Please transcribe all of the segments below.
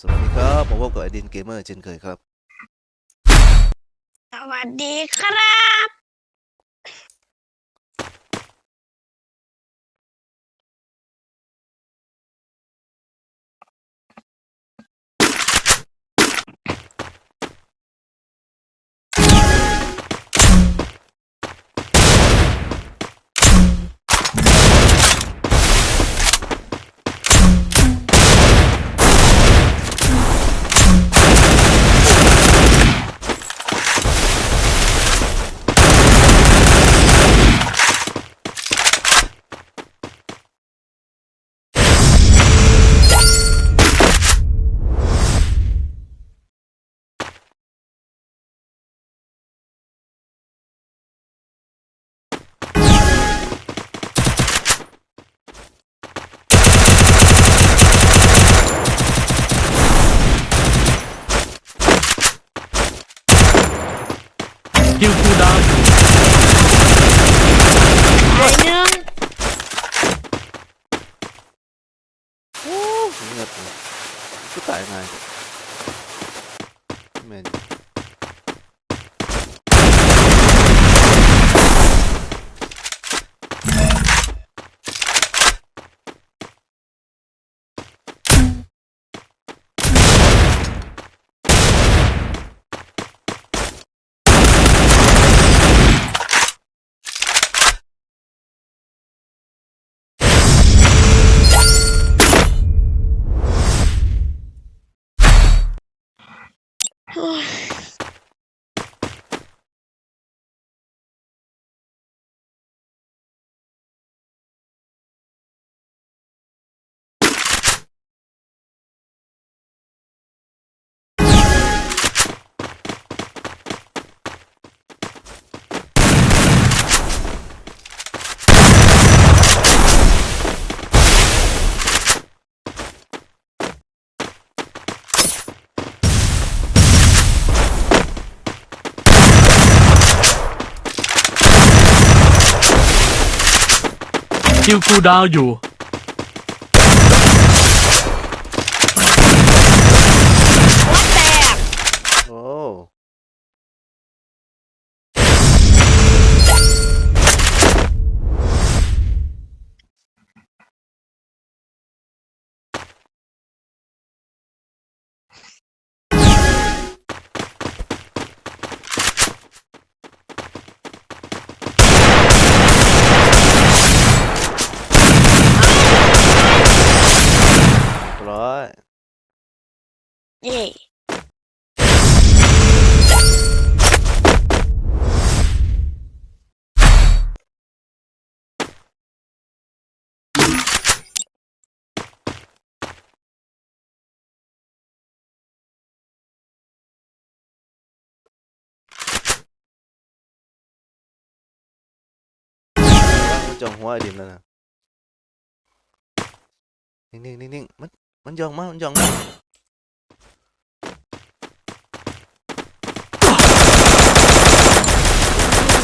สวัสดีครับผมพบกับไอดินเกมเมอร์เช่นเคยครับ สวัสดีครับ คิวคูลดาวน์อยู่ไอ้หนึ่งโอ้เงียบเลยก็ตายง่ โคิวคูลดาวน์อยู่ จองหัวไอดินแล้วนะนิ่งๆนิ่งๆมันมันยองมามันยองมา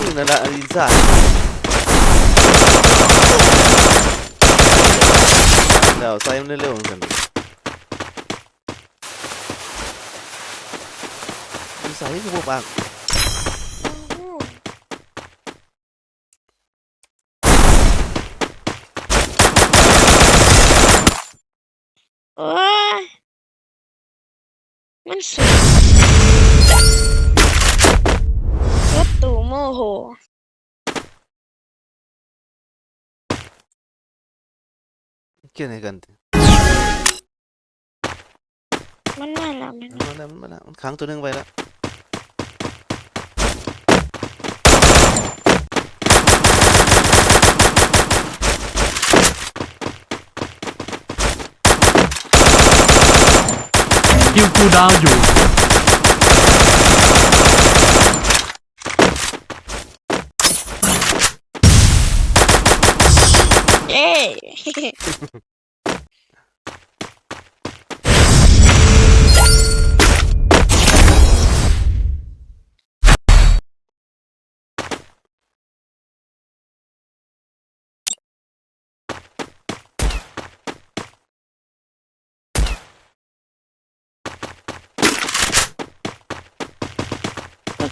นี่นั่นแหละอดินซ่าแล้วใส่มันเร็วๆกันมันใส่คือพวกบาง โอ้ยมัน สุดรถตู่โมโหเกี่ยอะไรกันมันมาแล้วมันมันมาแล้วมันมาแล้วมันขังตัวหนึงไปแล้ว ลคูดาวอยู่ เย้ ตู้ซื้อสนัง เย็นใจเย็นอย่ายืนโพอย่ายืนโพน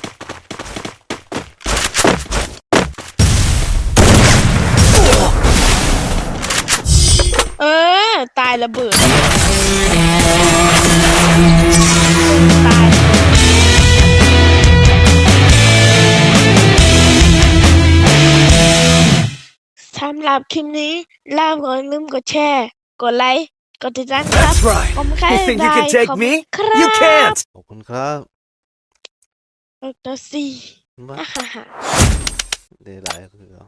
ระเบิด ตายสำหรับคลิปนี้ลาก่อนลืมกดแชร์ กดไลค์ กดติดตามครับ That's right. ผมใคร You think you ได้ can take ขอบ me? คุณครับ You can't. ขอบคุณครับดรซีว่าอ่าฮ่าฮ่า ได้หลายคือเอา